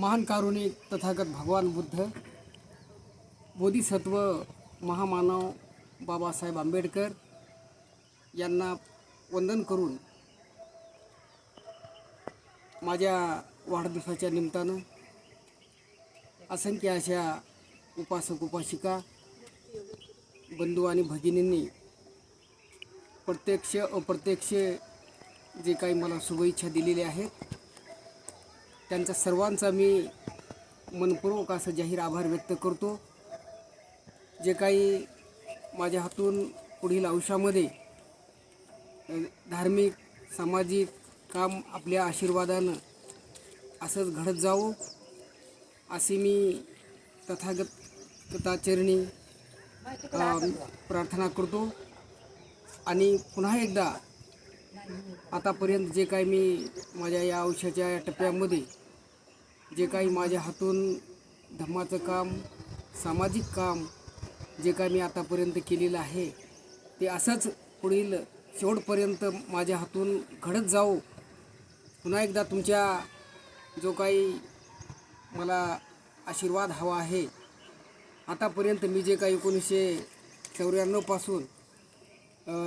महान कारुणिक तथागत भगवान बुद्ध बोधिसत्व महामानव बाबासाहेब आंबेडकर यांना वंदन करून माझ्या वाढदिवसाच्या निमित्तानं असंख्य अशा उपासक उपासिका बंधू आणि भगिनींनी प्रत्यक्ष अप्रत्यक्ष जे काही मला शुभेच्छा दिलेल्या आहेत त्यांचा सर्वांचा मी मनपूर्वक असं जाहीर आभार व्यक्त करतो. जे काही माझ्या हातून पुढील आयुष्यामध्ये धार्मिक सामाजिक काम आपल्या आशीर्वादानं असंच घडत जावं असे मी तथागताचरणी कथाचरणी प्रार्थना करतो. आणि पुन्हा एकदा आतापर्यंत जे काही मी माझ्या या आयुष्याच्या या टप्प्यामध्ये जे काही माझ्या हातून धम्माचं काम सामाजिक काम जे काय मी आतापर्यंत केलेलं आहे ते असंच पुढील शेवटपर्यंत माझ्या हातून घडत जाऊ पुन्हा एकदा तुमच्या जो काही मला आशीर्वाद हवा आहे आतापर्यंत मी जे काही एकोणीसशे चौऱ्याण्णवपासून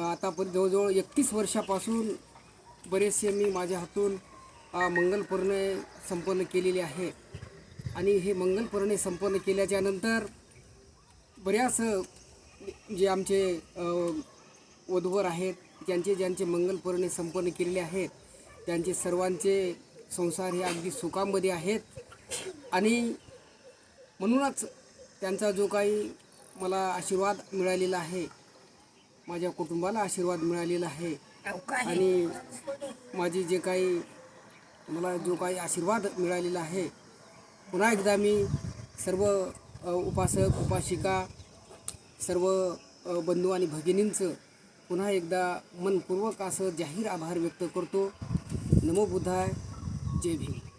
आतापर्यंत जवळजवळ एकतीस वर्षापासून बरेचसे मी माझ्या हातून मंगलपर्णे संपन्न केलेले आहे. आणि हे मंगलपर्णे संपन्न केल्याच्यानंतर बऱ्याच जे आमचे वधूवर आहेत ज्यांचे ज्यांचे मंगलपर्णे संपन्न केलेले आहेत त्यांचे सर्वांचे संसार हे अगदी सुखामध्ये आहेत. आणि म्हणूनच त्यांचा जो काही मला आशीर्वाद मिळालेला आहे माझ्या कुटुंबाला आशीर्वाद मिळालेला आहे. आणि माझी जे काही मला जो काही आशीर्वाद मिळालेला आहे पुन्हा एकदा मी सर्व उपासक उपासिका सर्व बंधू आणि भगिनींचं पुन्हा एकदा मनपूर्वक असं जाहीर आभार व्यक्त करतो. नमो बुद्धाय. जय भीम.